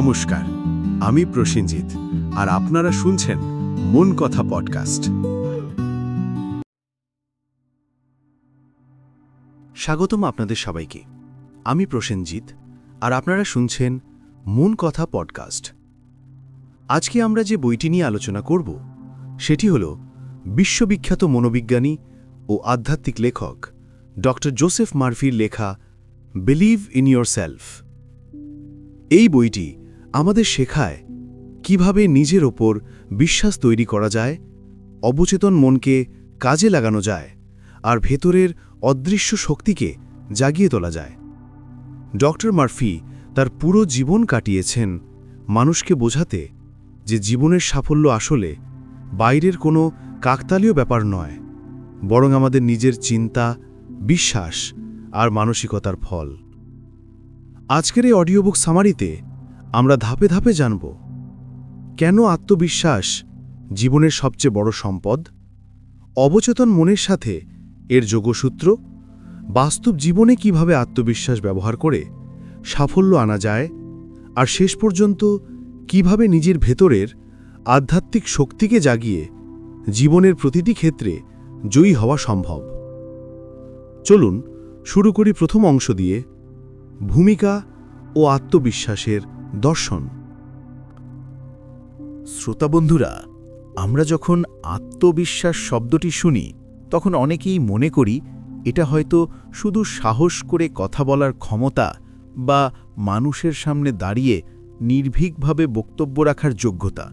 নমস্কার, আমি প্রসেনজিৎ, আর আপনারা শুনছেন মন কথা পডকাস্ট। স্বাগতম আপনাদের সবাইকে, আমি প্রসেনজিৎ, আর আপনারা শুনছেন মন কথা পডকাস্ট। আজকে আমরা যে বইটি নিয়ে আলোচনা করব, সেটি হল বিশ্ববিখ্যাত মনোবিজ্ঞানী ও আধ্যাত্মিক লেখক ডক্টর জোসেফ মার্ফির লেখা বিলিভ ইন ইয়োর সেলফ এই বইটি আমাদের শেখায় কীভাবে নিজের ওপর বিশ্বাস তৈরি করা যায়, অবচেতন মনকে কাজে লাগানো যায়, আর ভেতরের অদৃশ্য শক্তিকে জাগিয়ে তোলা যায়। ডক্টর মার্ফি তার পুরো জীবন কাটিয়েছেন মানুষকে বোঝাতে যে জীবনের সাফল্য আসলে বাইরের কোনো কাকতালীয় ব্যাপার নয়, বরং আমাদের নিজের চিন্তা, বিশ্বাস আর মানসিকতার ফল। আজকের এই অডিওবুক সামারিতে আমরা ধাপে ধাপে জানব, কেন আত্মবিশ্বাস জীবনের সবচেয়ে বড় সম্পদ? অবচেতন মনের সাথে এর যোগসূত্র, বাস্তব জীবনে কীভাবে আত্মবিশ্বাস ব্যবহার করে সাফল্য আনা যায় আর শেষ পর্যন্ত কীভাবে নিজের ভেতরের আধ্যাত্মিক শক্তিকে জাগিয়ে জীবনের প্রতিটি ক্ষেত্রে জয়ী হওয়া সম্ভব? চলুন শুরু করি প্রথম অংশ দিয়ে, ভূমিকা ও আত্মবিশ্বাসের দর্শন। শ্রোতাবন্ধুরা আমরা যখন আত্মবিশ্বাস শব্দটি শুনি, তখন অনেকেই মনে করি এটা হয়তো শুধু সাহস করে কথা বলার ক্ষমতা বা মানুষের সামনে দাঁড়িয়ে নির্ভীকভাবে বক্তব্য রাখার যোগ্যতা।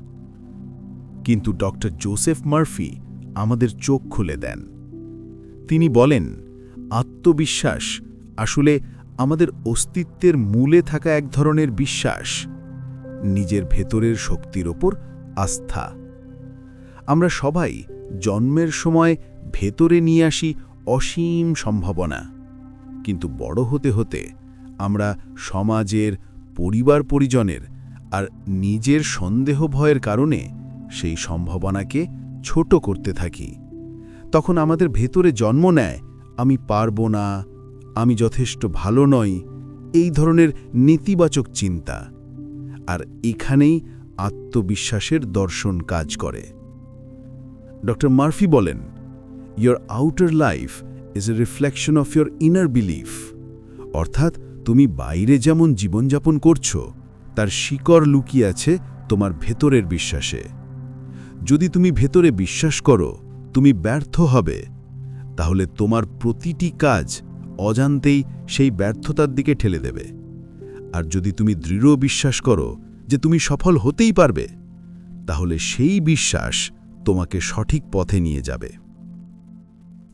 কিন্তু ডক্টর জোসেফ মার্ফি আমাদের চোখ খুলে দেন। তিনি বলেন, আত্মবিশ্বাস আসলে আমাদের অস্তিত্বের মূলে থাকা এক ধরনের বিশ্বাস, নিজের ভেতরের শক্তির ওপর আস্থা। আমরা সবাই জন্মের সময় ভেতরে নিয়ে আসি অসীম সম্ভাবনা, কিন্তু বড় হতে হতে আমরা সমাজের, পরিবার পরিজনের আর নিজের সন্দেহ ভয়ের কারণে সেই সম্ভাবনাকে ছোট করতে থাকি। তখন আমাদের ভেতরে জন্ম নেয়, আমি পারব না আমি যথেষ্ট ভালো নই, এই ধরনের নেতিবাচক চিন্তা। আর এখানেই আত্মবিশ্বাসের দর্শন কাজ করে। ড মার্ফি বলেন your outer life is a reflection of your inner belief অর্থাৎ তুমি বাইরে যেমন জীবনযাপন করছ, তার শিকড় লুকিয়ে আছে তোমার ভেতরের বিশ্বাসে। যদি তুমি ভেতরে বিশ্বাস করো, তুমি ব্যর্থ হবে। তাহলে তোমার প্রতিটি কাজ অজান্তেই সেই ব্যর্থতার দিকে ঠেলে দেবে। আর যদি তুমি দৃঢ় বিশ্বাস করো যে তুমি সফল হতেই পারবে, তাহলে সেই বিশ্বাস তোমাকে সঠিক পথে নিয়ে যাবে।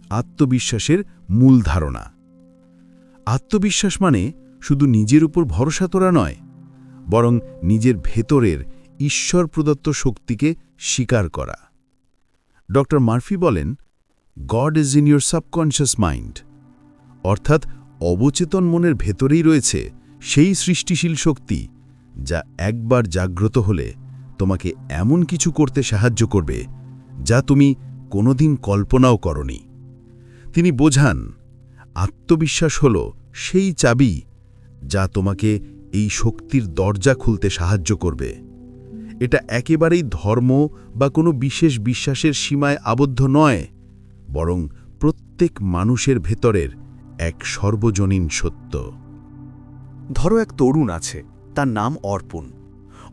আত্মবিশ্বাসের মূল ধারণা। আত্মবিশ্বাস মানে শুধু নিজের উপর ভরসা তোরা নয়, বরং নিজের ভেতরের ঈশ্বর প্রদত্ত শক্তিকে স্বীকার করা। ড মার্ফি বলেন God is in your subconscious mind অর্থাৎ অবচেতন মনের ভেতরেই রয়েছে সেই সৃষ্টিশীল শক্তি, যা একবার জাগ্রত হলে তোমাকে এমন কিছু করতে সাহায্য করবে, যা তুমি কোনোদিন কল্পনাও করনি। তিনি বোঝান, আত্মবিশ্বাস হল সেই চাবি যা তোমাকে এই শক্তির দরজা খুলতে সাহায্য করবে। এটা একেবারেই ধর্ম বা কোনো বিশেষ বিশ্বাসের সীমায় আবদ্ধ নয়, বরং প্রত্যেক মানুষের ভেতরের এক সর্বজনীন সত্য। ধরো এক তরুণ আছে, তার নাম অর্পণ।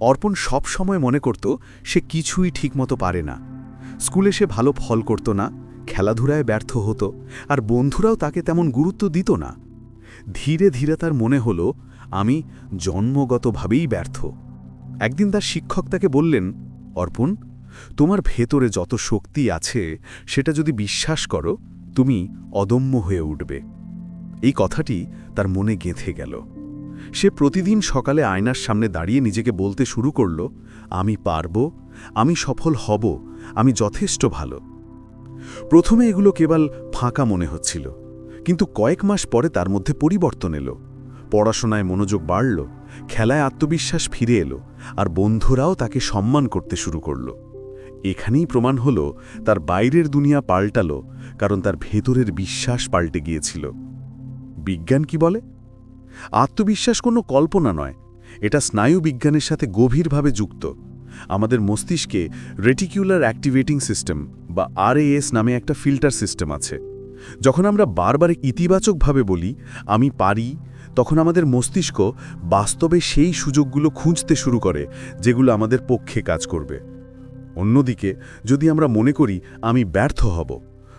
অর্পণ সব সময় মনে করত, সে কিছুই ঠিকমতো পারে না। স্কুলে সে ভালো ফল করত না, খেলাধুলায় ব্যর্থ হতো, আর বন্ধুরাও তাকে তেমন গুরুত্ব দিত না। ধীরে ধীরে তার মনে হলো, আমি জন্মগতভাবেই ব্যর্থ। একদিন তার শিক্ষক তাকে বললেন, অর্পণ, তোমার ভেতরে যত শক্তি আছে, সেটা যদি বিশ্বাস করো, তুমি অদম্য হয়ে উঠবে। এই কথাটি তার মনে গেঁথে গেল। সে প্রতিদিন সকালে আয়নার সামনে দাঁড়িয়ে নিজেকে বলতে শুরু করল, আমি পারব, আমি সফল হব, আমি যথেষ্ট ভালো। প্রথমে এগুলো কেবল ফাঁকা মনে হচ্ছিল, কিন্তু কয়েক মাস পরে তার মধ্যে পরিবর্তন এলো। পড়াশোনায় মনোযোগ বাড়ল, খেলায় আত্মবিশ্বাস ফিরে এলো, আর বন্ধুরাও তাকে সম্মান করতে শুরু করল। এখানেই প্রমাণ হল, তার বাইরের দুনিয়া পাল্টালো, কারণ তার ভেতরের বিশ্বাস পাল্টে গিয়েছিল। বিজ্ঞান কি বলে? আত্মবিশ্বাস কোনো কল্পনা নয়, এটা স্নায়ু বিজ্ঞানের সাথে গভীরভাবে যুক্ত। আমাদের মস্তিষ্কে রেটিকিউলার অ্যাক্টিভেটিং সিস্টেম বা আরএএস নামে একটা ফিল্টার সিস্টেম আছে। যখন আমরা বারবার ইতিবাচকভাবে বলি, আমি পারি, তখন আমাদের মস্তিষ্ক বাস্তবে সেই সুযোগগুলো খুঁজতে শুরু করে, যেগুলো আমাদের পক্ষে কাজ করবে। অন্যদিকে, যদি আমরা মনে করি, আমি ব্যর্থ হব,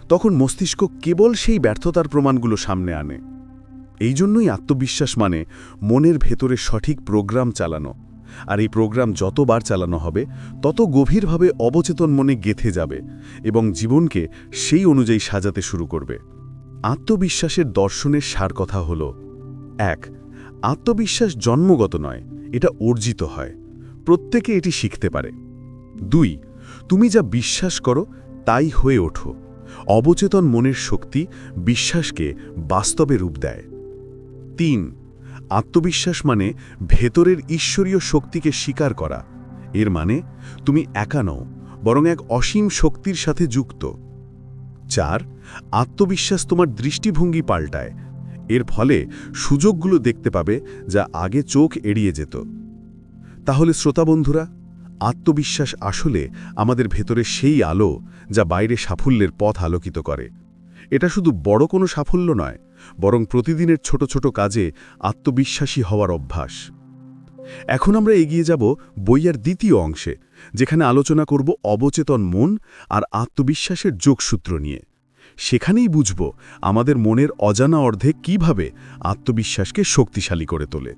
তখন মস্তিষ্ক কেবল সেই ব্যর্থতার প্রমাণগুলো সামনে আনে। এই জন্যই আত্মবিশ্বাস মানে মনের ভেতরে সঠিক প্রোগ্রাম চালানো। আর এই প্রোগ্রাম যতবার চালানো হবে, তত গভীরভাবে অবচেতন মনে গেথে যাবে এবং জীবনকে সেই অনুযায়ী সাজাতে শুরু করবে। আত্মবিশ্বাসের দর্শনের সার কথা হল, এক, আত্মবিশ্বাস জন্মগত নয়, এটা অর্জিত হয়, প্রত্যেকে এটি শিখতে পারে। দুই, তুমি যা বিশ্বাস করো, তাই হয়ে ওঠো। অবচেতন মনের শক্তি বিশ্বাসকে বাস্তবে রূপ দেয়। তিন, আত্মবিশ্বাস মানে ভেতরের ঈশ্বরীয় শক্তিকে স্বীকার করা। এর মানে তুমি একা নও, বরং এক অসীম শক্তির সাথে যুক্ত। চার, আত্মবিশ্বাস তোমার দৃষ্টিভঙ্গি পাল্টায়। এর ফলে সুযোগগুলো দেখতে পাবে যা আগে চোখ এড়িয়ে যেত। তাহলে শ্রোতা বন্ধুরা, আত্মবিশ্বাস আসলে আমাদের ভেতরে সেই আলো যা বাইরে সাফল্যের পথ আলোকিত করে। এটা শুধু বড় কোনো সাফল্য নয় বরং প্রতিদিনের ছোট ছোট কাজে আত্মবিশ্বাসী হওয়ার অভ্যাস। এখন আমরা এগিয়ে যাব বইয়ের দ্বিতীয় অংশে, যেখানে আলোচনা করব অবচেতন মন আর আত্মবিশ্বাসের যোগসূত্র নিয়ে। সেখানেই বুঝব আমাদের মনের অজানা অর্ধে কীভাবে আত্মবিশ্বাসকে শক্তিশালী করে তোলে।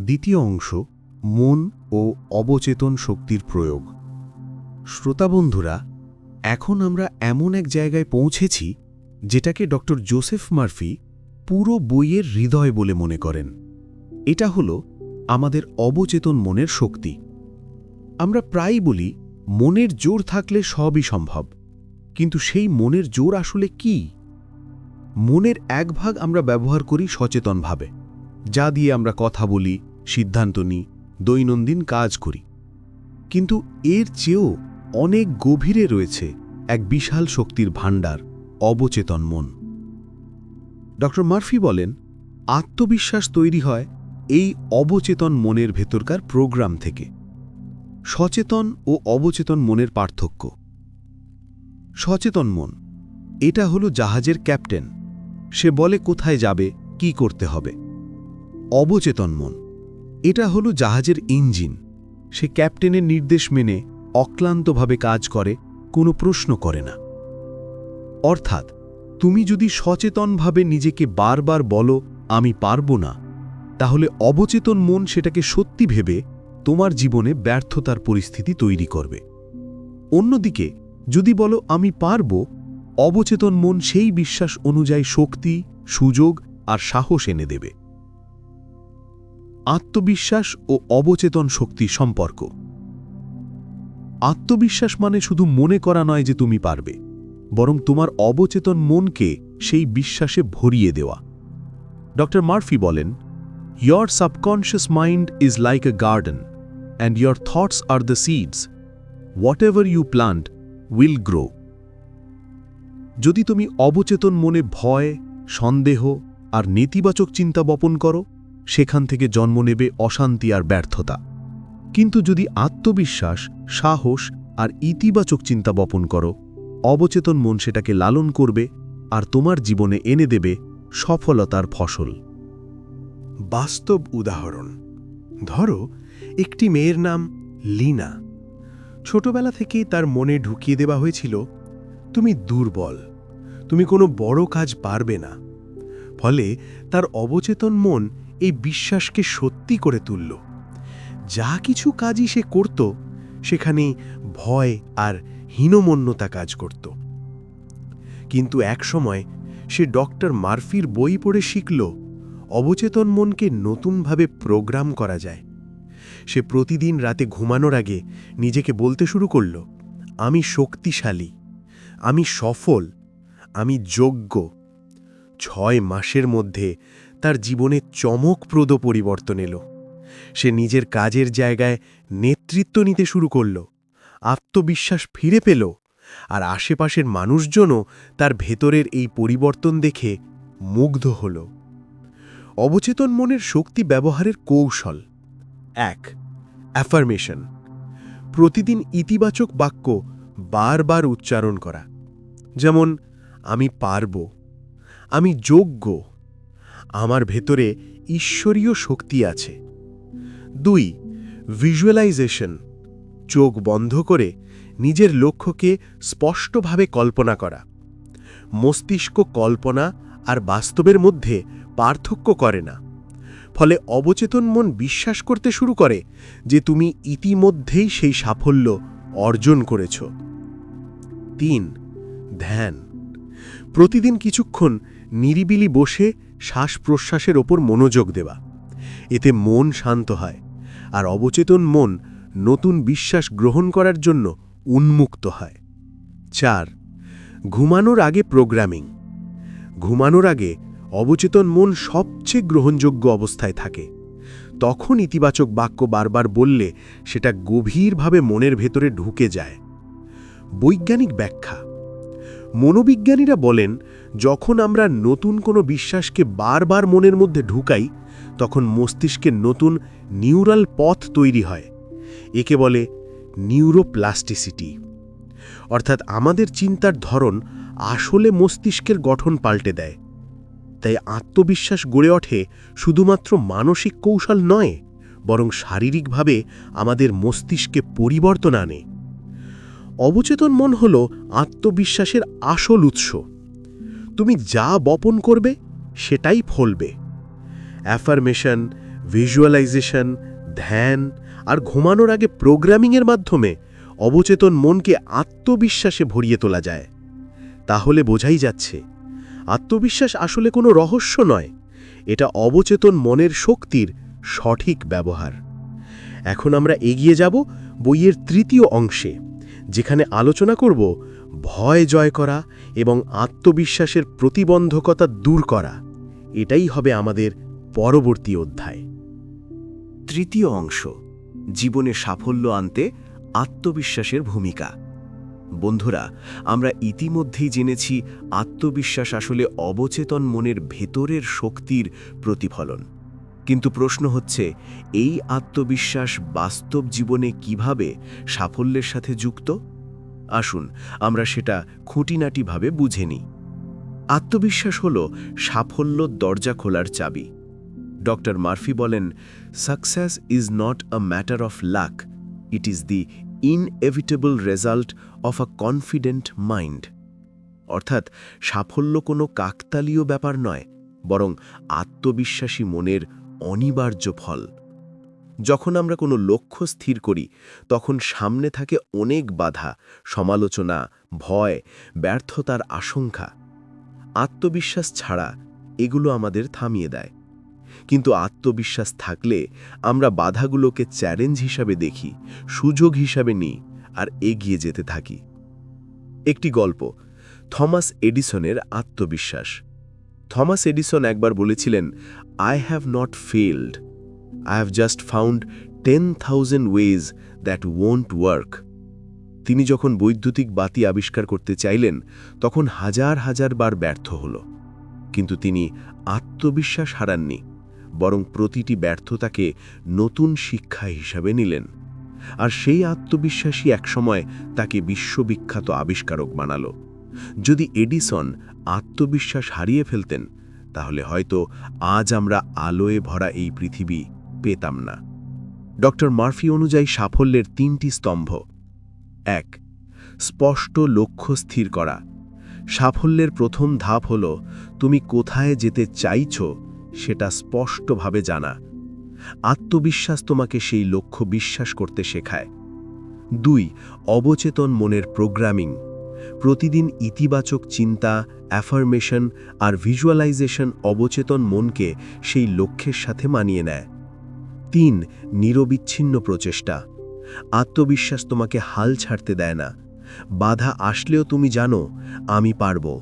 দ্বিতীয় অংশ, মন ও অবচেতন শক্তির প্রয়োগ। শ্রোতাবন্ধুরা এখন আমরা এমন এক জায়গায় পৌঁছেছি যেটাকে ডক্টর জোসেফ মার্ফি পুরো বইয়ের হৃদয় বলে মনে করেন। এটা হল আমাদের অবচেতন মনের শক্তি। আমরা প্রায়ই বলি, মনের জোর থাকলে সবই সম্ভব। কিন্তু সেই মনের জোর আসলে কি? মনের এক ভাগ আমরা ব্যবহার করি সচেতনভাবে, যা দিয়ে আমরা কথা বলি, সিদ্ধান্ত নিই, দৈনন্দিন কাজ করি। কিন্তু এর চেয়েও অনেক গভীরে রয়েছে এক বিশাল শক্তির ভাণ্ডার। অবচেতন মন। ড মার্ফি বলেন, আত্মবিশ্বাস তৈরি হয় এই অবচেতন মনের ভেতরকার প্রোগ্রাম থেকে। সচেতন ও অবচেতন মনের পার্থক্য। সচেতন মন, এটা হলো জাহাজের ক্যাপ্টেন। সে বলে কোথায় যাবে, কি করতে হবে। অবচেতন মন, এটা হলো জাহাজের ইঞ্জিন। সে ক্যাপ্টেনের নির্দেশ মেনে অক্লান্তভাবে কাজ করে, কোনো প্রশ্ন করে না। অর্থাৎ, তুমি যদি সচেতনভাবে নিজেকে বারবার বলো, আমি পারব না, তাহলে অবচেতন মন সেটাকে সত্যি ভেবে তোমার জীবনে ব্যর্থতার পরিস্থিতি তৈরি করবে। অন্যদিকে, যদি বলো, আমি পারব, অবচেতন মন সেই বিশ্বাস অনুযায়ী শক্তি, সুযোগ আর সাহস এনে দেবে। আত্মবিশ্বাস ও অবচেতন শক্তি সম্পর্ক। আত্মবিশ্বাস মানে শুধু মনে করা নয় যে তুমি পারবে। বরং তোমার অবচেতন মনকে সেই বিশ্বাসে ভরিয়ে দেওয়া। ড মার্ফি বলেন your subconscious mind is like a garden and your thoughts are the seeds whatever you plant will grow যদি তুমি অবচেতন মনে ভয়, সন্দেহ আর নেতিবাচক চিন্তা বপন করো, সেখান থেকে জন্ম নেবে অশান্তি আর ব্যর্থতা। কিন্তু যদি আত্মবিশ্বাস, সাহস আর ইতিবাচক চিন্তা বপন করো অবচেতন মন সেটাকে লালন করবে আর তোমার জীবনে এনে দেবে সফলতার ফসল। বাস্তব উদাহরণ, ধরো একটি মেয়ের নাম লিনা। ছোটবেলা থেকেই তার মনে ঢুকিয়ে দেওয়া হয়েছিল, তুমি দুর্বল, তুমি কোনো বড় কাজ পারবে না। ফলে তার অবচেতন মন এই বিশ্বাসকে সত্যি করে তুলল। যা কিছু কাজই সে করত, সেখানে ভয় আর হীনমন্যতা কাজ করত। কিন্তু একসময় সে ডক্টর মার্ফির বই পড়ে শিখল, অবচেতন মনকে নতুনভাবে প্রোগ্রাম করা যায়। সে প্রতিদিন রাতে ঘুমানোর আগে নিজেকে বলতে শুরু করল, আমি শক্তিশালী, আমি সফল, আমি যোগ্য। ছয় মাসের মধ্যে তার জীবনে চমকপ্রদ পরিবর্তন এলো। সে নিজের কাজের জায়গায় নেতৃত্ব নিতে শুরু করল। আত্মবিশ্বাস ফিরে পেল আর আশেপাশের মানুষজনও তার ভেতরের এই পরিবর্তন দেখে মুগ্ধ হল। অবচেতন মনের শক্তি ব্যবহারের কৌশল। এক অ্যাফার্মেশন প্রতিদিন ইতিবাচক বাক্য বারবার উচ্চারণ করা। যেমন, আমি পারব আমি যোগ্য আমার ভেতরে ঈশ্বরীয় শক্তি আছে দুই ভিজুয়ালাইজেশন চোখ বন্ধ করে নিজের লক্ষ্যকে স্পষ্টভাবে কল্পনা করা। মস্তিষ্ক কল্পনা আর বাস্তবের মধ্যে পার্থক্য করে না। ফলে অবচেতন মন বিশ্বাস করতে শুরু করে যে তুমি ইতিমধ্যেই সেই সাফল্য অর্জন করেছ। তিন, ধ্যান। প্রতিদিন কিছুক্ষণ নিরিবিলি বসে শ্বাস প্রশ্বাসের ওপর মনোযোগ দেওয়া। এতে মন শান্ত হয় আর অবচেতন মন নতুন বিশ্বাস গ্রহণ করার জন্য উন্মুক্ত হয়। চার, ঘুমানোর আগে প্রোগ্রামিং ঘুমানোর আগে অবচেতন মন সবচেয়ে গ্রহণযোগ্য অবস্থায় থাকে। তখন ইতিবাচক বাক্য বারবার বললে সেটা গভীরভাবে মনের ভেতরে ঢুকে যায়। বৈজ্ঞানিক ব্যাখ্যা। মনোবিজ্ঞানীরা বলেন, যখন আমরা নতুন কোনো বিশ্বাসকে বারবার মনের মধ্যে ঢুকাই, তখন মস্তিষ্কের নতুন নিউরাল পথ তৈরি হয়। একে বলে নিউরোপ্লাস্টিসিটি। অর্থাৎ আমাদের চিন্তার ধরন আসলে মস্তিষ্কের গঠন পাল্টে দেয়। তাই আত্মবিশ্বাস গড়ে ওঠে শুধুমাত্র মানসিক কৌশল নয়, বরং শারীরিকভাবে আমাদের মস্তিষ্কে পরিবর্তন আনে। অবচেতন মন হল আত্মবিশ্বাসের আসল উৎস। তুমি যা বপন করবে, সেটাই ফলবে। অ্যাফার্মেশন, ভিজুয়ালাইজেশন, ধ্যান আর ঘুমানোর আগে প্রোগ্রামিংয়ের মাধ্যমে অবচেতন মনকে আত্মবিশ্বাসে ভরিয়ে তোলা যায়। তাহলে বোঝাই যাচ্ছে, আত্মবিশ্বাস আসলে কোনো রহস্য নয়, এটা অবচেতন মনের শক্তির সঠিক ব্যবহার। এখন আমরা এগিয়ে যাব বইয়ের তৃতীয় অংশে, যেখানে আলোচনা করব ভয় জয় করা এবং আত্মবিশ্বাসের প্রতিবন্ধকতা দূর করা। এটাই হবে আমাদের পরবর্তী অধ্যায়। তৃতীয় অংশ জীবনে সাফল্য আনতে আত্মবিশ্বাসের ভূমিকা। বন্ধুরা, আমরা ইতিমধ্যেই জেনেছি আত্মবিশ্বাস আসলে অবচেতন মনের ভেতরের শক্তির প্রতিফলন। কিন্তু প্রশ্ন হচ্ছে, এই আত্মবিশ্বাস বাস্তব জীবনে কীভাবে সাফল্যের সাথে যুক্ত? আসুন, আমরা সেটা খুঁটিনাটিভাবে বুঝে নিই। আত্মবিশ্বাস হল সাফল্য দরজা খোলার চাবি। ডক্টর মার্ফি বলেন success is not a matter of luck it is the inevitable result of a confident mind অর্থাৎ, সাফল্য কোনো কাকতালীয় ব্যাপার নয়, বরং আত্মবিশ্বাসী মনের অনিবার্য ফল। যখন আমরা কোনো লক্ষ্য স্থির করি, তখন সামনে থাকে অনেক বাধা, সমালোচনা, ভয়, ব্যর্থতার আশঙ্কা। আত্মবিশ্বাস ছাড়া এগুলো আমাদের থামিয়ে দেয়। কিন্তু আত্মবিশ্বাস থাকলে আমরা বাধাগুলোকে চ্যালেঞ্জ হিসাবে দেখি, সুযোগ হিসাবে নিই আর এগিয়ে যেতে থাকি। একটি গল্প, থমাস এডিসনের আত্মবিশ্বাস। থমাস এডিসন একবার বলেছিলেন I have not failed I have just found ten thousand ways that won't work তিনি যখন বৈদ্যুতিক বাতি আবিষ্কার করতে চাইলেন, তখন হাজার হাজার বার ব্যর্থ হল। কিন্তু তিনি আত্মবিশ্বাস হারাননি। বরং প্রতিটি ব্যর্থতাকে নতুন শিক্ষা হিসাবে নিলেন। আর সেই আত্মবিশ্বাসী একসময় তাকে বিশ্ববিখ্যাত আবিষ্কারক বানাল। যদি এডিসন আত্মবিশ্বাস হারিয়ে ফেলতেন, তাহলে হয়তো আজ আমরা আলোয় ভরা এই পৃথিবী পেতাম না। ডক্টর মার্ফি অনুযায়ী সাফল্যের তিনটি স্তম্ভ। এক, স্পষ্ট লক্ষ্য স্থির করা। সাফল্যের প্রথম ধাপ হল, তুমি কোথায় যেতে চাইছ সেটা স্পষ্টভাবে জানা। আত্মবিশ্বাস তোমাকে সেই লক্ষ্য বিশ্বাস করতে শেখায়। দুই, অবচেতন মনের প্রোগ্রামিং। প্রতিদিন ইতিবাচক চিন্তা, অ্যাফার্মেশন আর ভিজুয়ালাইজেশন অবচেতন মনকে সেই লক্ষ্যের সাথে মানিয়ে নেয়। তিন, নিরবিচ্ছিন্ন প্রচেষ্টা। আত্মবিশ্বাস তোমাকে হাল ছাড়তে দেয় না। বাধা আসলেও তুমি জানো, আমি পারব।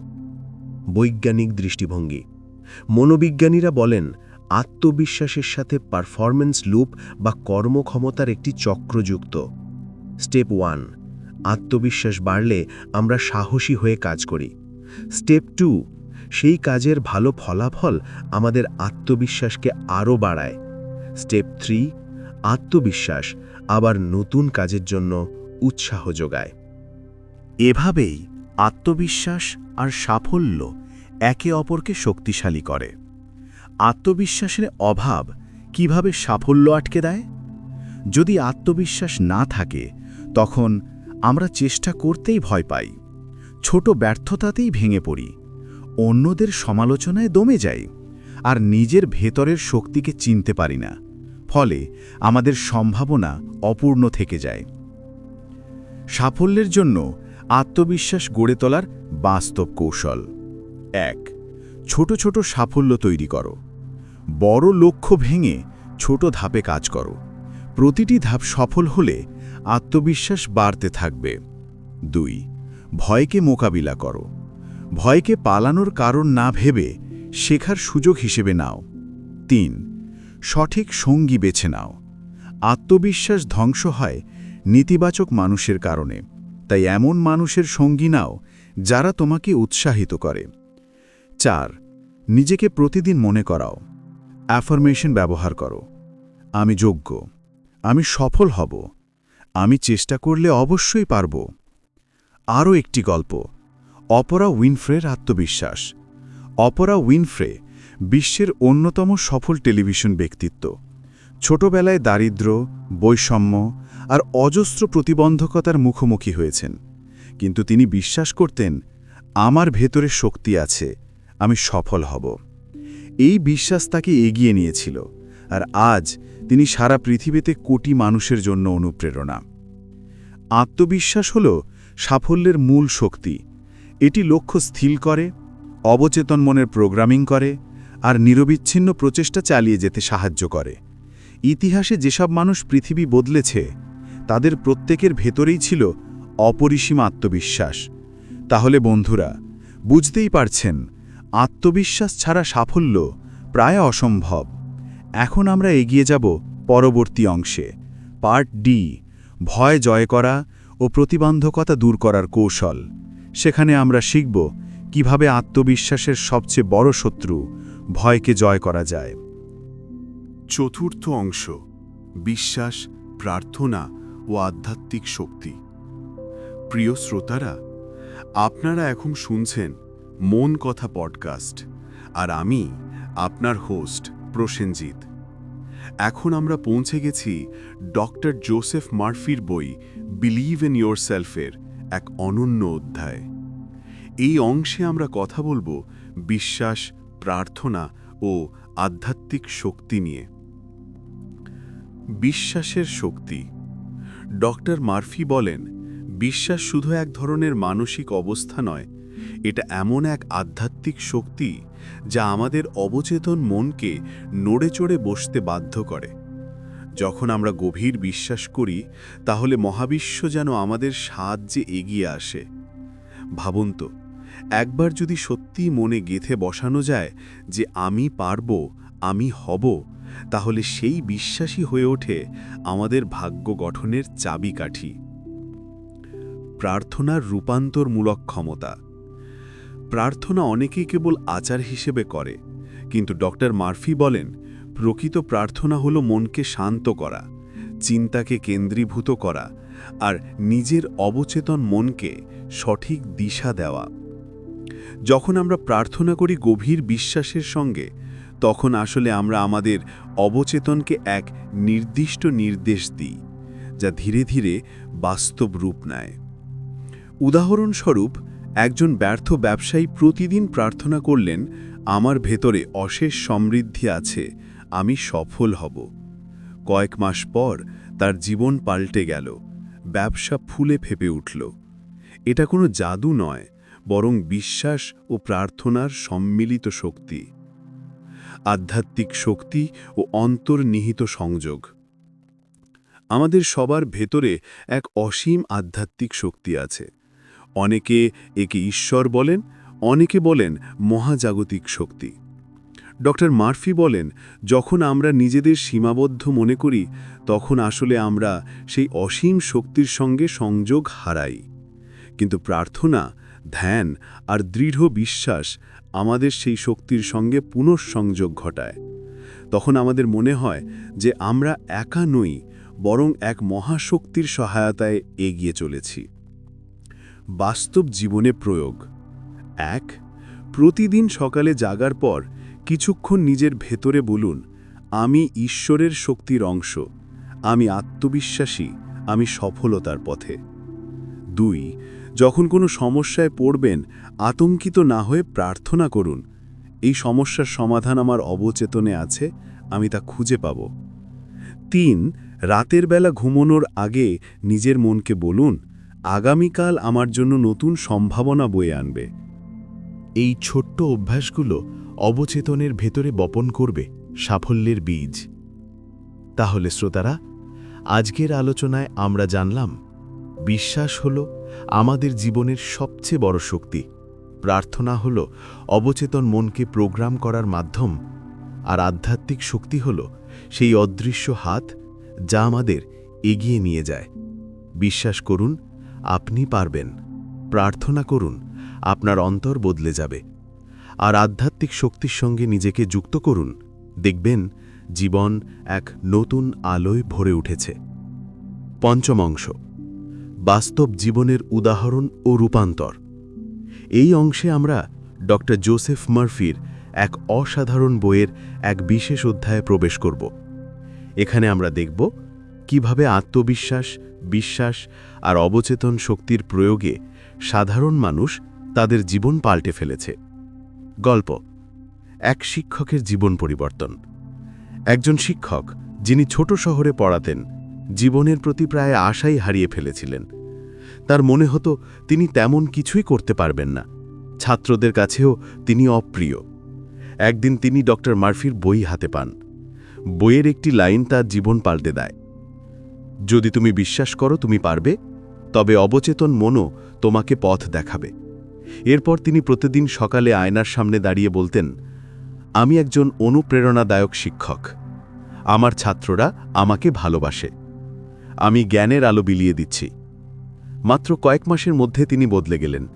বৈজ্ঞানিক দৃষ্টিভঙ্গি। মনোবিজ্ঞানীরা বলেন, আত্মবিশ্বাসের সাথে পারফরম্যান্স লুপ বা কর্মক্ষমতার একটি চক্রযুক্ত স্টেপ ওয়ান, আত্মবিশ্বাস বাড়লে আমরা সাহসী হয়ে কাজ করি। স্টেপ টু, সেই কাজের ভালো ফলাফল আমাদের আত্মবিশ্বাসকে আরও বাড়ায়। স্টেপ থ্রি, আত্মবিশ্বাস আবার নতুন কাজের জন্য উৎসাহ যোগায়। এভাবেই আত্মবিশ্বাস আর সাফল্য একে অপরকে শক্তিশালী করে। আত্মবিশ্বাসের অভাব কীভাবে সাফল্য আটকে দেয়? যদি আত্মবিশ্বাস না থাকে, তখন আমরা চেষ্টা করতেই ভয় পাই। ছোট ব্যর্থতাতেই ভেঙে পড়ি। অন্যদের সমালোচনায় দমে যাই। আর নিজের ভেতরের শক্তিকে চিনতে পারি না। ফলে আমাদের সম্ভাবনা অপূর্ণ থেকে যায়। সাফল্যের জন্য আত্মবিশ্বাস গড়ে তোলার বাস্তব কৌশল। এক। ছোট ছোট সাফল্য তৈরি করো। বড় লক্ষ্য ভেঙে ছোট ধাপে কাজ করো। প্রতিটি ধাপ সফল হলে আত্মবিশ্বাস বাড়তে থাকবে। দুই, ভয়কে মোকাবিলা করো। ভয়কে পালানোর কারণ না ভেবে শেখার সুযোগ হিসেবে নাও। তিন, সঠিক সঙ্গী বেছে নাও। আত্মবিশ্বাস ধ্বংস হয় নেতিবাচক মানুষের কারণে। তাই এমন মানুষের সঙ্গী নাও যারা তোমাকে উৎসাহিত করে। চার, নিজেকে প্রতিদিন মনে করাও। অ্যাফার্মেশন ব্যবহার করো। আমি যোগ্য। আমি সফল হব। আমি চেষ্টা করলে অবশ্যই পারব। আরও একটি গল্প। অপরা উইনফ্রের আত্মবিশ্বাস। অপরা উইনফ্রে বিশ্বের অন্যতম সফল টেলিভিশন ব্যক্তিত্ব। ছোটবেলায় দারিদ্র, বৈষম্য আর অজস্র প্রতিবন্ধকতার মুখোমুখি হয়েছেন। কিন্তু তিনি বিশ্বাস করতেন, আমার ভেতরে শক্তি আছে। আমি সফল হব। এই বিশ্বাস তাকে এগিয়ে নিয়েছিল, আর আজ তিনি সারা পৃথিবীতে কোটি মানুষের জন্য অনুপ্রেরণা। আত্মবিশ্বাস হল সাফল্যের মূল শক্তি। এটি লক্ষ্য স্থির করে, অবচেতন মনের প্রোগ্রামিং করে, আর নিরবিচ্ছিন্ন প্রচেষ্টা চালিয়ে যেতে সাহায্য করে। ইতিহাসে যেসব মানুষ পৃথিবী বদলেছে, তাদের প্রত্যেকের ভেতরেই ছিল অপরিসীম আত্মবিশ্বাস। তাহলে বন্ধুরা, বুঝতেই পারছেন আত্মবিশ্বাস ছাড়া সাফল্য প্রায় অসম্ভব। এখন আমরা এগিয়ে যাব পরবর্তী অংশে। পার্ট ডি, ভয় জয় করা ও প্রতিবন্ধকতা দূর করার কৌশল। সেখানে আমরা শিখব কীভাবে আত্মবিশ্বাসের সবচেয়ে বড় শত্রু ভয়কে জয় করা যায়। চতুর্থ অংশ, বিশ্বাস, প্রার্থনা ও আধ্যাত্মিক শক্তি। প্রিয় শ্রোতারা, আপনারা এখন শুনছেন মন কথা পডকাস্ট। আর আমি, আপনার হোস্ট, প্রসেনজিৎ। এখন আমরা পৌঁছে গেছি ডক্টর জোসেফ মার্ফির বই, বিলিভ ইন ইয়োর সেলফের এক অনন্য অধ্যায়। এই অংশে আমরা কথা বলব বিশ্বাস, প্রার্থনা ও আধ্যাত্মিক শক্তি নিয়ে। বিশ্বাসের শক্তি। ডক্টর মার্ফি বলেন, বিশ্বাস শুধু এক ধরনের মানসিক অবস্থা নয় এটা এমন এক আধ্যাত্মিক শক্তি যা আমাদের অবচেতন মনকে নড়ে চড়ে বসতে বাধ্য করে। যখন আমরা গভীর বিশ্বাস করি, তাহলে মহাবিশ্ব যেন আমাদের সাহায্যে এগিয়ে আসে। ভাবুন তো, একবার যদি সত্যিই মনে গেথে বসানো যায় যে আমি পারব, আমি হব, তাহলে সেই বিশ্বাসী হয়ে ওঠে আমাদের ভাগ্য গঠনের চাবিকাঠি। প্রার্থনার রূপান্তরমূলক ক্ষমতা। প্রার্থনা অনেকেই কেবল আচার হিসেবে করে। কিন্তু ডক্টর মার্ফি বলেন, প্রকৃত প্রার্থনা হলো মনকে শান্ত করা, চিন্তাকে কেন্দ্রীভূত করা আর নিজের অবচেতন মনকে সঠিক দিশা দেওয়া। যখন আমরা প্রার্থনা করি গভীর বিশ্বাসের সঙ্গে, তখন আসলে আমরা আমাদের অবচেতনকে এক নির্দিষ্ট নির্দেশ দিই, যা ধীরে ধীরে বাস্তব রূপ নেয়। উদাহরণস্বরূপ একজন ব্যর্থ ব্যবসায়ী প্রতিদিন প্রার্থনা করলেন, আমার ভেতরে অশেষ সমৃদ্ধি আছে, আমি সফল হব। কয়েক মাস পর তার জীবন পাল্টে গেল, ব্যবসা ফুলে ফেপে উঠল। এটা কোনো জাদু নয়, বরং বিশ্বাস ও প্রার্থনার সম্মিলিত শক্তি। আধ্যাত্মিক শক্তি ও অন্তর্নিহিত সংযোগ। আমাদের সবার ভেতরে এক অসীম আধ্যাত্মিক শক্তি আছে। অনেকে একে ঈশ্বর বলেন, অনেকে বলেন মহাজাগতিক শক্তি। ডক্টর মার্ফি বলেন, যখন আমরা নিজেদের সীমাবদ্ধ মনে করি, তখন আসলে আমরা সেই অসীম শক্তির সঙ্গে সংযোগ হারাই। কিন্তু প্রার্থনা, ধ্যান আর দৃঢ় বিশ্বাস আমাদের সেই শক্তির সঙ্গে পুনঃসংযোগ ঘটায়। তখন আমাদের মনে হয় যে আমরা একা নই, বরং এক মহাশক্তির সহায়তায় এগিয়ে চলেছি। বাস্তব জীবনে প্রয়োগ। এক, প্রতিদিন সকালে জাগার পর কিছুক্ষণ নিজের ভেতরে বলুন, আমি ঈশ্বরের শক্তির অংশ, আমি আত্মবিশ্বাসী, আমি সফলতার পথে। দুই, যখন কোনো সমস্যায় পড়বেন, আতঙ্কিত না হয়ে প্রার্থনা করুন, এই সমস্যার সমাধান আমার অবচেতনে আছে, আমি তা খুঁজে পাব। তিন, রাতের বেলা ঘুমানোর আগে নিজের মনকে বলুন আগামীকাল আমার জন্য নতুন সম্ভাবনা বয়ে আনবে। এই ছোট্ট অভ্যাসগুলো অবচেতনের ভেতরে বপন করবে সাফল্যের বীজ। তাহলে শ্রোতারা, আজকের আলোচনায় আমরা জানলাম, বিশ্বাস হল আমাদের জীবনের সবচেয়ে বড় শক্তি। প্রার্থনা হল অবচেতন মনকে প্রোগ্রাম করার মাধ্যম, আর আধ্যাত্মিক শক্তি হল সেই অদৃশ্য হাত যা আমাদের এগিয়ে নিয়ে যায়। বিশ্বাস করুন আপনি পারবেন। প্রার্থনা করুন, আপনার অন্তর বদলে যাবে। আর আধ্যাত্মিক শক্তির সঙ্গে নিজেকে যুক্ত করুন। দেখবেন, জীবন এক নতুন আলোয় ভরে উঠেছে। পঞ্চম অংশ, বাস্তব জীবনের উদাহরণ ও রূপান্তর। এই অংশে আমরা ড জোসেফ মার্ফির এক অসাধারণ বইয়ের এক বিশেষ অধ্যায়ে প্রবেশ করব। এখানে আমরা দেখব কীভাবে আত্মবিশ্বাস, বিশ্বাস আর অবচেতন শক্তির প্রয়োগে সাধারণ মানুষ তাদের জীবন পাল্টে ফেলেছে। গল্প, এক শিক্ষকের জীবন পরিবর্তন। একজন শিক্ষক যিনি ছোট শহরে পড়াতেন, জীবনের প্রতি প্রায় আশাই হারিয়ে ফেলেছিলেন। তার মনে হতো তিনি তেমন কিছুই করতে পারবেন না। ছাত্রদের কাছেও তিনি অপ্রিয়। একদিন তিনি ডক্টর মার্ফির বই হাতে পান। বইয়ের একটি লাইন তার জীবন পাল্টে দেয়। যদি তুমি বিশ্বাস করো তুমি পারবে, তবে অবচেতন মনও তোমাকে পথ দেখাবে। এরপর তিনি প্রতিদিন সকালে আয়নার সামনে দাঁড়িয়ে বলতেন, আমি একজন অনুপ্রেরণাদায়ক শিক্ষক। আমার ছাত্ররা আমাকে ভালোবাসে। আমি জ্ঞানের আলো বিলিয়ে দিচ্ছি। মাত্র কয়েক মাসের মধ্যে তিনি বদলে গেলেন।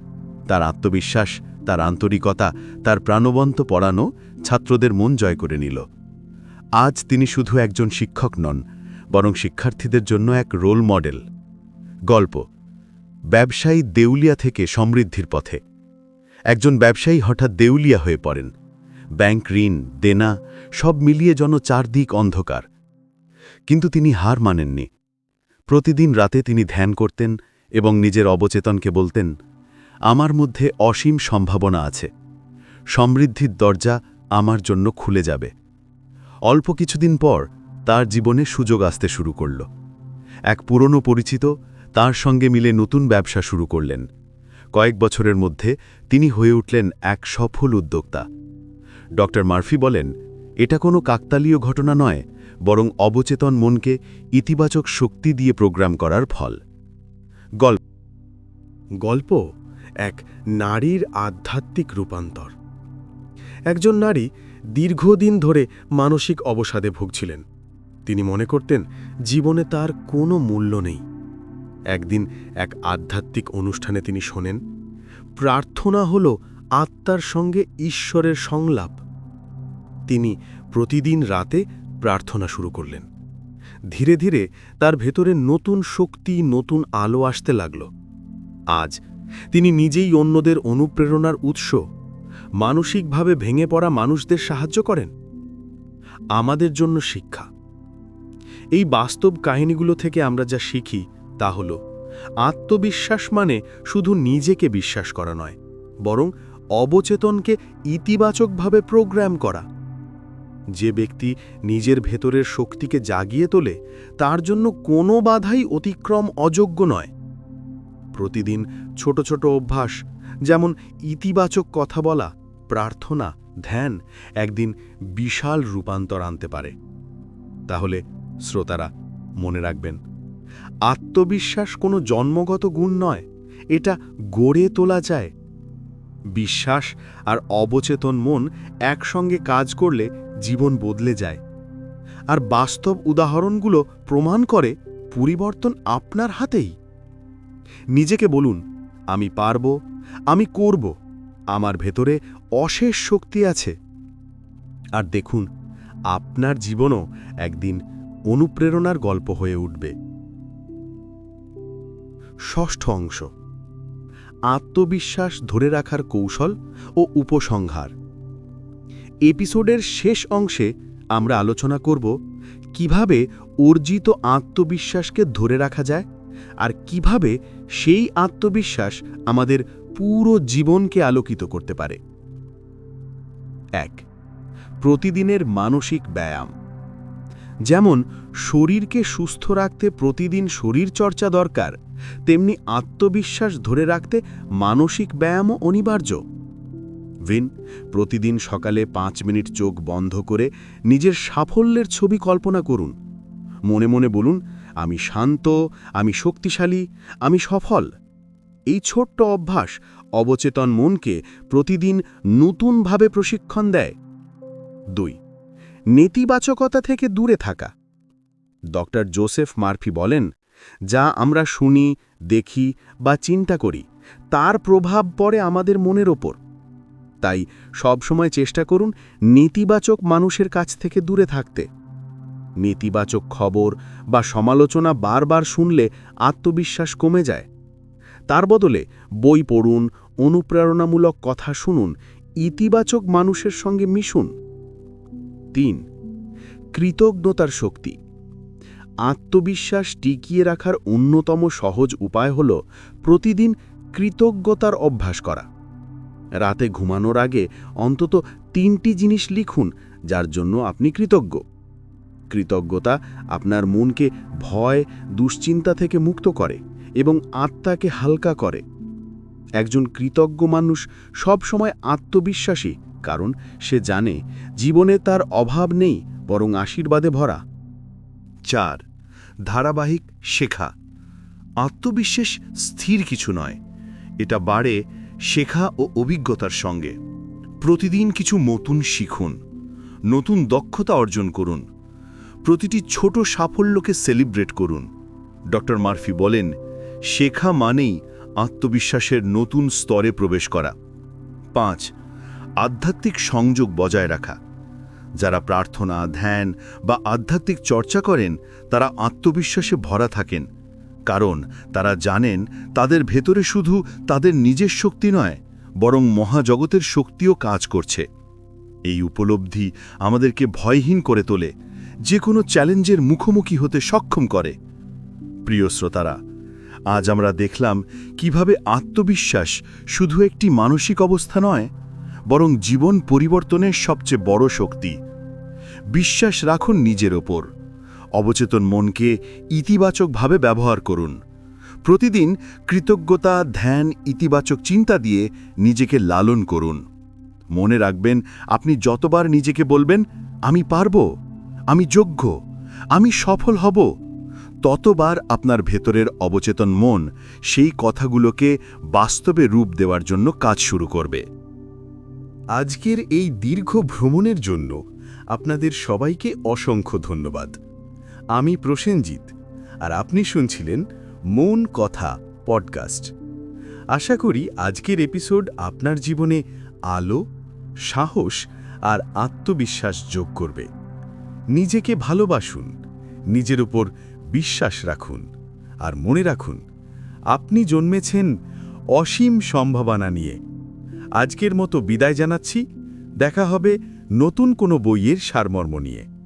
তার আত্মবিশ্বাস, তার আন্তরিকতা, তার প্রাণবন্ত পড়ানো ছাত্রদের মন জয় করে নিল। আজ তিনি শুধু একজন শিক্ষক নন বরং শিক্ষার্থীদের জন্য এক রোল মডেল। গল্প। ব্যবসায়ী দেউলিয়া থেকে সমৃদ্ধির পথে। একজন ব্যবসায়ী হঠাৎ দেউলিয়া হয়ে পড়েন। ব্যাংক ঋণ, দেনা, সব মিলিয়ে যেন চারদিক অন্ধকার। কিন্তু তিনি হার মানেননি। প্রতিদিন রাতে তিনি ধ্যান করতেন এবং নিজের অবচেতনকে বলতেন, আমার মধ্যে অসীম সম্ভাবনা আছে। সমৃদ্ধির দরজা আমার জন্য খুলে যাবে। অল্প কিছুদিন পর তার জীবনে সুযোগ আসতে শুরু করল। এক পুরনো পরিচিত তার সঙ্গে মিলে নতুন ব্যবসা শুরু করলেন। কয়েক বছরের মধ্যে তিনি হয়ে উঠলেন এক সফল উদ্যোক্তা। ড মার্ফি বলেন, এটা কোনো কাকতালীয় ঘটনা নয়, বরং অবচেতন মনকে ইতিবাচক শক্তি দিয়ে প্রোগ্রাম করার ফল। গল্প গল্প এক নারীর আধ্যাত্মিক রূপান্তর। একজন নারী দীর্ঘদিন ধরে মানসিক অবসাদে ভুগছিলেন। তিনি মনে করতেন জীবনে তার কোনো মূল্য নেই। একদিন এক আধ্যাত্মিক অনুষ্ঠানে তিনি শোনেন, প্রার্থনা হল আত্মার সঙ্গে ঈশ্বরের সংলাপ। তিনি প্রতিদিন রাতে প্রার্থনা শুরু করলেন। ধীরে ধীরে তার ভেতরে নতুন শক্তি, নতুন আলো আসতে লাগল। আজ তিনি নিজেই অন্যদের অনুপ্রেরণার উৎস। মানসিকভাবে ভেঙে পড়া মানুষদের সাহায্য করেন। আমাদের জন্য শিক্ষা। এই বাস্তব কাহিনীগুলো থেকে আমরা যা শিখি তা হল, আত্মবিশ্বাস মানে শুধু নিজেকে বিশ্বাস করা নয়, বরং অবচেতনকে ইতিবাচকভাবে প্রোগ্রাম করা। যে ব্যক্তি নিজের ভেতরের শক্তিকে জাগিয়ে তোলে, তার জন্য কোনো বাধাই অতিক্রম অযোগ্য নয়। প্রতিদিন ছোট ছোট অভ্যাস, যেমন ইতিবাচক কথা বলা, প্রার্থনা, ধ্যান, একদিন বিশাল রূপান্তর আনতে পারে। তাহলে শ্রোতারা, মনে রাখবেন, আত্মবিশ্বাস কোনো জন্মগত গুণ নয়, এটা গড়ে তোলা যায়। বিশ্বাস আর অবচেতন মন একসঙ্গে কাজ করলে জীবন বদলে যায়। আর বাস্তব উদাহরণগুলো প্রমাণ করে পরিবর্তন আপনার হাতেই। নিজেকে বলুন, আমি পারব, আমি করব, আমার ভেতরে অশেষ শক্তি আছে। আর দেখুন, আপনার জীবনও একদিন অনুপ্রেরণার গল্প হয়ে উঠবে। ষষ্ঠ অংশ। আত্মবিশ্বাস ধরে রাখার কৌশল ও উপসংহার। এপিসোডের শেষ অংশে আমরা আলোচনা করব কীভাবে অর্জিত আত্মবিশ্বাসকে ধরে রাখা যায় আর কীভাবে সেই আত্মবিশ্বাস আমাদের পুরো জীবনকে আলোকিত করতে পারে। এক, প্রতিদিনের মানসিক ব্যায়াম। যেমন, শরীরকে সুস্থ রাখতে প্রতিদিন শরীর চর্চা দরকার, তেমনি আত্মবিশ্বাস ধরে রাখতে মানসিক ব্যায়ামও অনিবার্য। ভিন, প্রতিদিন সকালে পাঁচ মিনিট চোখ বন্ধ করে নিজের সাফল্যের ছবি কল্পনা করুন। মনে মনে বলুন, আমি শান্ত, আমি শক্তিশালী, আমি সফল। এই ছোট্ট অভ্যাস অবচেতন মনকে প্রতিদিন নতুনভাবে প্রশিক্ষণ দেয়। দুই নেতিবাচকতা থেকে দূরে থাকা। ডক্টর জোসেফ মার্ফি বলেন, যা আমরা শুনি, দেখি বা চিন্তা করি, তার প্রভাব পড়ে আমাদের মনের ওপর। তাই সবসময় চেষ্টা করুন নেতিবাচক মানুষের কাছ থেকে দূরে থাকতে। নেতিবাচক খবর বা সমালোচনা বারবার শুনলে আত্মবিশ্বাস কমে যায়। তার বদলে বই পড়ুন, অনুপ্রেরণামূলক কথা শুনুন, ইতিবাচক মানুষের সঙ্গে মিশুন। তিন, কৃতজ্ঞতার শক্তি। আত্মবিশ্বাস টিকিয়ে রাখার অন্যতম সহজ উপায় হল প্রতিদিন কৃতজ্ঞতার অভ্যাস করা। রাতে ঘুমানোর আগে অন্তত তিনটি জিনিস লিখুন যার জন্য আপনি কৃতজ্ঞ। কৃতজ্ঞতা আপনার মনকে ভয়, দুশ্চিন্তা থেকে মুক্ত করে এবং আত্মাকে হালকা করে। একজন কৃতজ্ঞ মানুষ সবসময় আত্মবিশ্বাসী কারণ সে জানে জীবনে তার অভাব নেই, বরং আশীর্বাদে ভরা। চার, ধারাবাহিক শেখা। আত্মবিশ্বাস স্থির কিছু নয়, এটা বাড়ে শেখা ও অভিজ্ঞতার সঙ্গে। প্রতিদিন কিছু নতুন শিখুন, নতুন দক্ষতা অর্জন করুন, প্রতিটি ছোট সাফল্যকে সেলিব্রেট করুন। ডক্টর মার্ফি বলেন, শেখা মানেই আত্মবিশ্বাসের নতুন স্তরে প্রবেশ করা। পাঁচ আধ্যাত্মিক সংযোগ বজায় রাখা। যারা প্রার্থনা, ধ্যান বা আধ্যাত্মিক চর্চা করেন, তারা আত্মবিশ্বাসে ভরা থাকেন। কারণ তারা জানেন তাদের ভেতরে শুধু তাদের নিজের শক্তি নয়, বরং মহাজগতের শক্তিও কাজ করছে। এই উপলব্ধি আমাদেরকে ভয়হীন করে তোলে যে কোনো চ্যালেঞ্জের মুখোমুখি হতে সক্ষম করে। প্রিয় শ্রোতারা, আজ আমরা দেখলাম কীভাবে আত্মবিশ্বাস শুধু একটি মানসিক অবস্থা নয় বরং জীবন পরিবর্তনের সবচেয়ে বড় শক্তি। বিশ্বাস রাখুন নিজের ওপর। অবচেতন মনকে ইতিবাচকভাবে ব্যবহার করুন। প্রতিদিন কৃতজ্ঞতা, ধ্যান, ইতিবাচক চিন্তা দিয়ে নিজেকে লালন করুন। মনে রাখবেন, আপনি যতবার নিজেকে বলবেন, আমি পারব, আমি যোগ্য, আমি সফল হব, ততবার আপনার ভেতরের অবচেতন মন সেই কথাগুলোকে বাস্তবে রূপ দেওয়ার জন্য কাজ শুরু করবে। আজকের এই দীর্ঘ ভ্রমণের জন্য আপনাদের সবাইকে অসংখ্য ধন্যবাদ। আমি প্রসেনজিৎ, আর আপনি শুনছিলেন মন কথা পডকাস্ট। আশা করি আজকের এপিসোড আপনার জীবনে আলো, সাহস আর আত্মবিশ্বাস যোগ করবে। নিজেকে ভালোবাসুন, নিজের উপর বিশ্বাস রাখুন, আর মনে রাখুন, আপনি জন্মেছেন অসীম সম্ভাবনা নিয়ে। আজকের মতো বিদায় জানাচ্ছি। দেখা হবে নতুন কোনো বইয়ের সারমর্ম নিয়ে।